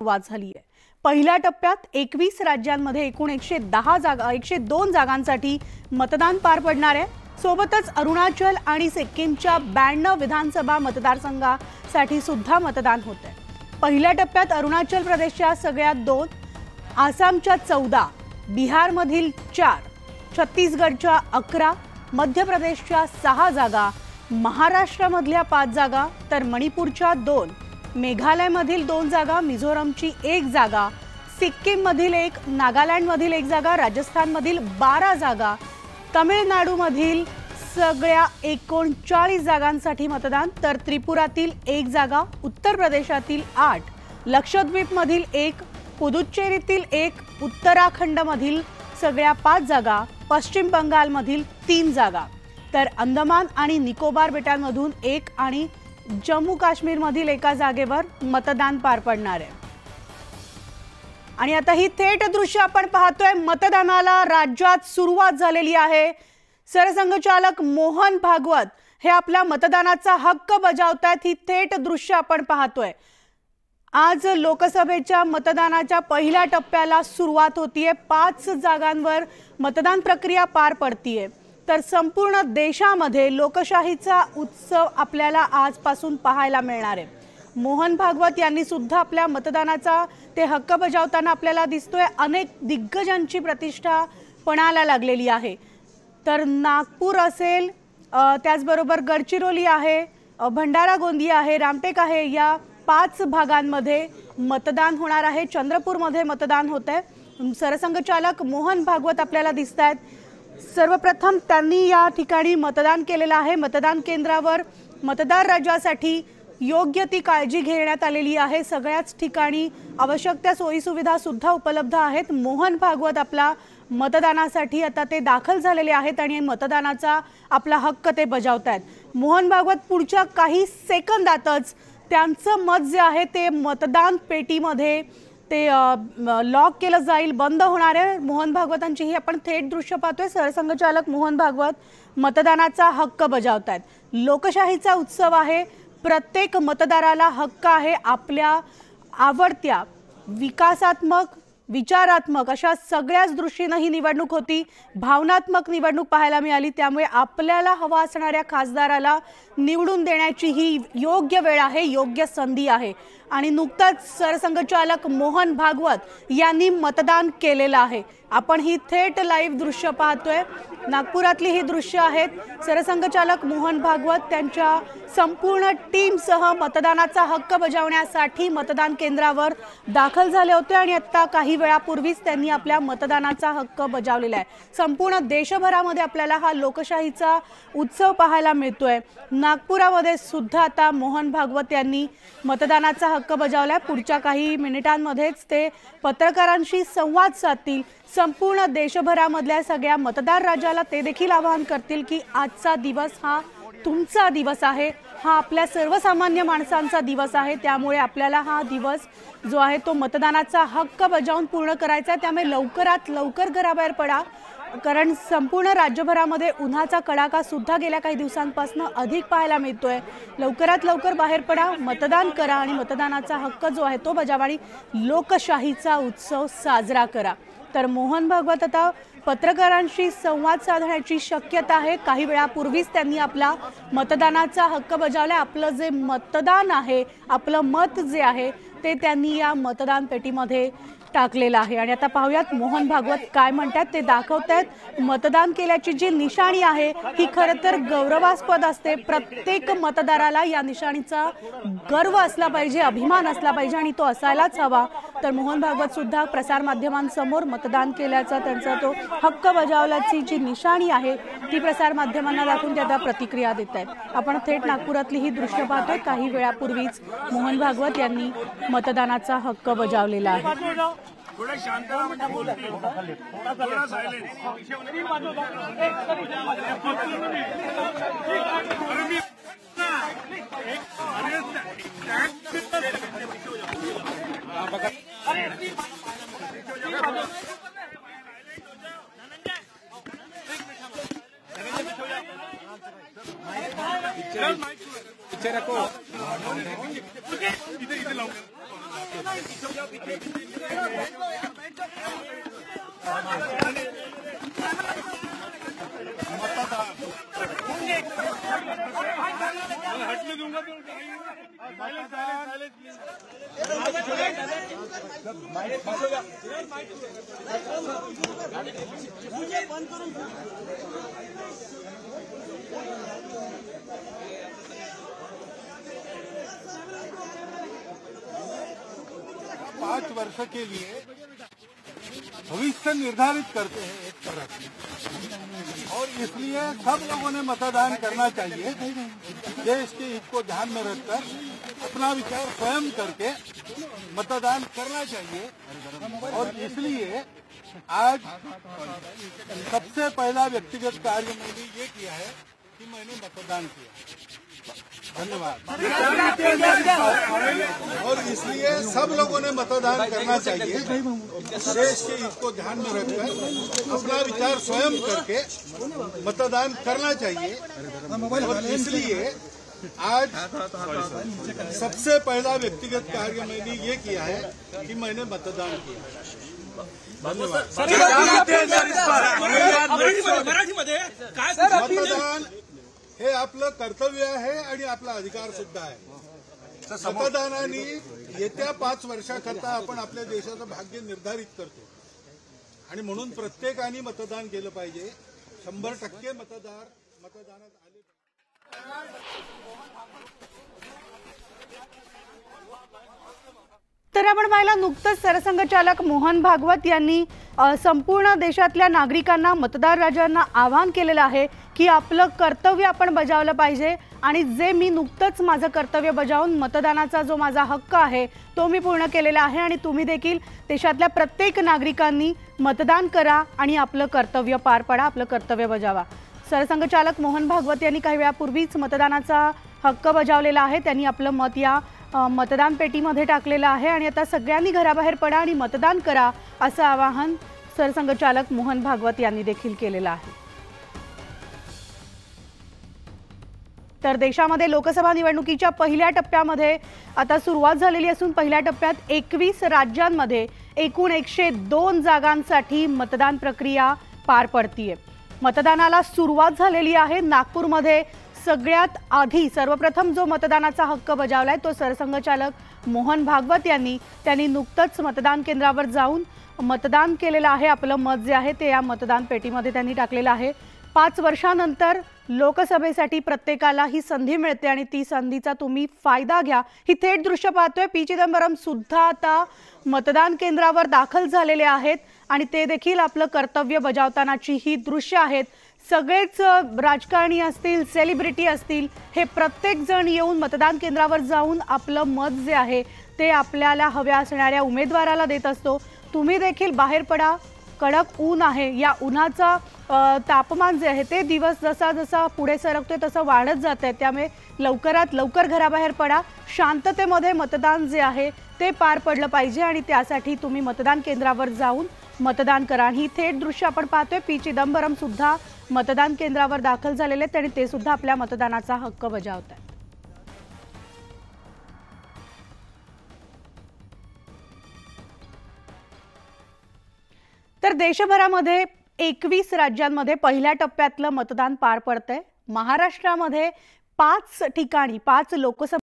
सुरुवात झाली आहे. पहिल्या टप्प्यात एकवीस राज्यांमध्ये एकूण एकशे दहा जागा एकशे दोन जागांसाठी मतदान पार पडणार आहे. सोबतच अरुणाचल आणि सिक्कीमच्या ब्याण्णव विधानसभा मतदारसंघासाठी सुद्धा मतदान होत आहे. पहिल्या टप्प्यात अरुणाचल प्रदेशच्या सगळ्यात दोन आसामच्या चौदा बिहारमधील चार छत्तीसगडच्या अकरा मध्य प्रदेशच्या सहा जागा महाराष्ट्रामधल्या पाच जागा तर मणिपूरच्या दोन मेघालयमधील दोन जागा मिझोरमची एक जागा सिक्कीममधील एक नागालँडमधील एक जागा राजस्थानमधील बारा जागा तमिळनाडूमधील सगळ्या एकोणचाळीस जागांसाठी मतदान तर त्रिपुरातील एक जागा उत्तर प्रदेशातील आठ लक्षद्वीपमधील एक पुदुच्चेरीतील एक उत्तराखंडमधील सगळ्या पाच जागा पश्चिम बंगालमधील तीन जागा. तर अंदमान आणि निकोबार बेटांमधून एक आणि जम्मू काश्मीरमधील एका जागेवर मतदान पार पडणार आहे. आणि आता ही थेट दृश्य आपण पाहतोय मतदानाला राज्यात सुरुवात झालेली आहे. सरसंघचालक मोहन भागवत हे आपल्या मतदानाचा हक्क बजावतायत ही थेट दृश्य आपण पाहतोय. आज लोकसभेच्या मतदानाच्या पहिल्या टप्प्याला सुरुवात होतीये पाच जागांवर मतदान प्रक्रिया पार पडतीये. तर संपूर्ण देशामध्ये लोकशाहीचा उत्सव आपल्याला आजपासून पाहायला मिळणार आहे. मोहन भागवत यांनी सुद्धा आपल्या मतदानाचा ते हक्क बजावताना आपल्याला दिसतोय. अनेक दिग्गजांची प्रतिष्ठा पणाला लागलेली आहे. तर नागपूर असेल त्याचबरोबर गडचिरोली आहे भंडारा गोंदिया आहे रामटेक आहे या पाच भागांमध्ये मतदान होणार आहे. चंद्रपूरमध्ये मतदान होत आहे सरसंघचालक मोहन भागवत आपल्याला दिसत आहेत सर्वप्रथम त्यांनी या ठिकाणी मतदान केलेलं आहे. मतदान केंद्रावर मतदार राजासाठी योग्य ती काळजी घेण्यात आलेली आहे. सगळ्याच ठिकाणी आवश्यक त्या सोयीसुविधा सुद्धा उपलब्ध आहेत. मोहन भागवत आपला मतदानासाठी आता ते दाखल झालेले आहेत आणि मतदानाचा आपला हक्क ते बजावत आहेत मोहन भागवत पुढच्या काही सेकंदातच त्यांचं मत जे आहे ते मतदान पेटीमध्ये ते लॉक केलं जाईल बंद होणार आहे. मोहन भागवतांची ही आपण थेट दृश्य पाहतोय. सरसंघचालक मोहन भागवत मतदानाचा हक्क बजावत आहेत लोकशाहीचा उत्सव आहे. प्रत्येक मतदाराला हक्क आहे. आपल्या आवडत्या विकासात्मक विचारात्मक अशा सगळ्याच दृष्टीनं ही निवडणूक होती. भावनात्मक निवडणूक पाहायला मिळाली. त्यामुळे आपल्याला हवा असणाऱ्या खासदाराला निवडून देण्याची ही योग्य वेळ आहे योग्य संधी आहे. आणि नुकताच सरसंघचालक मोहन भागवत यांनी मतदान केलेलं आहे. आपण ही थेट लाईव्ह दृश्य पाहतोय. नागपुरातली ही दृश्य आहेत. सरसंघचालक मोहन भागवत त्यांच्या संपूर्ण टीमसह मतदानाचा हक्क बजावण्यासाठी मतदान केंद्रावर दाखल झाले होते आणि आत्ता काही वेळापूर्वीच त्यांनी आपल्या मतदानाचा हक्क बजावलेला आहे. संपूर्ण देशभरामध्ये आपल्याला हा लोकशाहीचा उत्सव पाहायला मिळतोय. नागपुरामध्ये सुद्धा आता मोहन भागवत यांनी मतदानाचा हक्क बजावलाय. पुढच्या काही मिनिटांमध्येच ते पत्रकारांशी संवाद साधतील. संपूर्ण देशभरामधल्या सगळ्या मतदार राजाला ते देखील आवाहन करतील की आजचा दिवस हा तुमचा दिवस आहे. हा आपल्या सर्वसामान्य माणसांचा दिवस आहे. त्यामुळे आपल्याला हा दिवस जो आहे तो मतदानाचा हक्क बजावून पूर्ण करायचा आहे. त्यामुळे लवकरात लवकर घराबाहेर पडा. कारण संपूर्ण राज्यभरामध्ये उन्हाचा कडाका सुद्धा गेल्या काही दिवसांपासून अधिक पाहायला मिळतोय. लवकरात लवकर बाहेर पडा मतदान करा आणि मतदानाचा हक्क जो आहे तो बजावा आणि लोकशाहीचा उत्सव साजरा करा. तर मोहन भागवत आता पत्रकारांशी संवाद साधण्याची शक्यता आहे. काही वेळापूर्वीच त्यांनी आपला मतदानाचा हक्क बजावला आपलं जे मतदान आहे आपलं मत जे आहे ते त्यांनी या मतदान पेटीमध्ये टाकलेलं आहे. आणि आता पाहूयात मोहन भागवत काय म्हणतात ते दाखवत आहेत. मतदान केल्याची जी निशाणी आहे ही खरं तर गौरवास्पद असते. प्रत्येक मतदाराला या निशाणीचा गर्व असला पाहिजे अभिमान असला पाहिजे आणि तो असायलाच हवा. तर मोहन भागवत सुद्धा प्रसारमाध्यमांसमोर मतदान केल्याचा त्यांचा तो हक्क बजावल्याची जी निशाणी आहे ती प्रसारमाध्यमांना दाखवून ते आता प्रतिक्रिया देत आहेत. आपण थेट नागपुरातली ही दृश्य पाहतोय. काही वेळापूर्वीच मोहन भागवत यांनी मतदानाचा हक्क बजावलेला आहे. थोड़ा शांतता बोलती. थोड़ा अरे हटने दूँगा मुझे बंद करो। पाँच वर्ष के लिए भविष्य निर्धारित करते हैं एक तरह से। और इसलिए सब लोगों ने मतदान करना चाहिए। देश के हित को ध्यान में रखकर अपना विचार स्वयं करके मतदान करना चाहिए। और इसलिए आज सबसे पहला व्यक्तिगत कार्य मैंने ये किया है कि मैंने मतदान किया धन्यवाद और इसलिए सब लोगों ने मतदान करना चाहिए देश के हित को ध्यान में रखकर अपना विचार स्वयं करके मतदान करना चाहिए और इसलिए आज सबसे पहला व्यक्तिगत कार्य मैंने ये किया है कि मैंने मतदान किया धन्यवाद मतदान हे आपलं कर्तव्य आहे आणि आपला अधिकार सुद्धा आहे. मतदानाने येत्या पाच वर्षाकरता आपण आपल्या देशाचं भाग्य निर्धारित करतो. आणि म्हणून प्रत्येकाने मतदान केलं पाहिजे. शंभर टक्के मतदार मतदानात आले. तर आपण पाहिला नुकतंच सरसंघचालक मोहन भागवत यांनी संपूर्ण देशातल्या नागरिकांना मतदार राजांना आवाहन केलेलं आहे. की आपलं कर्तव्य आपण बजावलं पाहिजे आणि जे मी नुकतंच माझं कर्तव्य बजावून मतदानाचा जो माझा हक्क आहे तो मी पूर्ण केलेला आहे आणि तुम्ही देखील देशातल्या प्रत्येक नागरिकांनी मतदान करा आणि आपलं कर्तव्य पार पाडा आपलं कर्तव्य बजावा. सरसंघचालक मोहन भागवत यांनी काही वेळापूर्वीच मतदानाचा हक्क बजावलेला आहे. त्यांनी आपलं मत या मतदान पेटीमध्ये टाकलेलं आहे आणि आता सगळ्यांनी घराबाहेर पडा आणि मतदान करा असं आवाहन सरसंघचालक मोहन भागवत यांनी देखील केलेलं आहे. तर देशामध्ये लोकसभा निवडणुकीच्या पहिल्या टप्प्यामध्ये आता सुरुवात झालेली असून पहिल्या टप्प्यात एकवीस राज्यांमध्ये एकूण एकशे दोन जागांसाठी मतदान प्रक्रिया पार पडतीये. मतदानाला सुरुवात झालेली आहे नागपूरमध्ये. सगळ्यात आधी सर्वप्रथम जो मतदानाचा हक्क बजावलाय तो सरसंघचालक मोहन भागवत यांनी. त्यांनी नुकतंच मतदान केंद्रावर जाऊन मतदान केलेलं आहे. आपलं मत जे आहे ते या मतदान पेटीमध्ये त्यांनी टाकलेलं आहे. पाच वर्षानंतर लोकसभेसाठी प्रत्येकाला ही संधी मिळते आणि ती संधीचा तुम्ही फायदा घ्या. ही थेट दृश्य पाहतोय. पी. चिदंबरम सुद्धा आता मतदान केंद्रावर दाखल झालेले आहेत आणि ते देखील आपलं कर्तव्य बजावतानाची ही दृश्य आहेत. सगळेच राजकारणी असतील सेलिब्रिटी असतील हे प्रत्येक जण येऊन मतदान केंद्रावर जाऊन आपलं मत जे आहे ते आपल्याला हव्या असणाऱ्या उमेदवाराला देत असतो. तुम्ही देखील बाहेर पडा. कडक ऊन आहे. या उन्हाचा तापमान जे आहे ते दिवस जसा जसा पुढे सरकतोय तसं वाढत जात आहे त्यामुळे लवकरात लवकर घराबाहेर पडा. शांततेमध्ये मतदान जे आहे ते पार पडलं पाहिजे आणि त्यासाठी तुम्ही मतदान केंद्रावर जाऊन मतदान करा. आणि ही थेट दृश्य आपण पाहतोय. पी चिदंबरम सुद्धा मतदान केंद्रावर दाखल झालेले आहेत आणि ते सुद्धा आपल्या मतदानाचा हक्क बजावत आहेत तर देशभरामध्ये एकवीस राज्यांमध्ये पहिल्या टप्प्यातलं मतदान पार पडतंय. महाराष्ट्रामध्ये पाच ठिकाणी पाच लोकसभा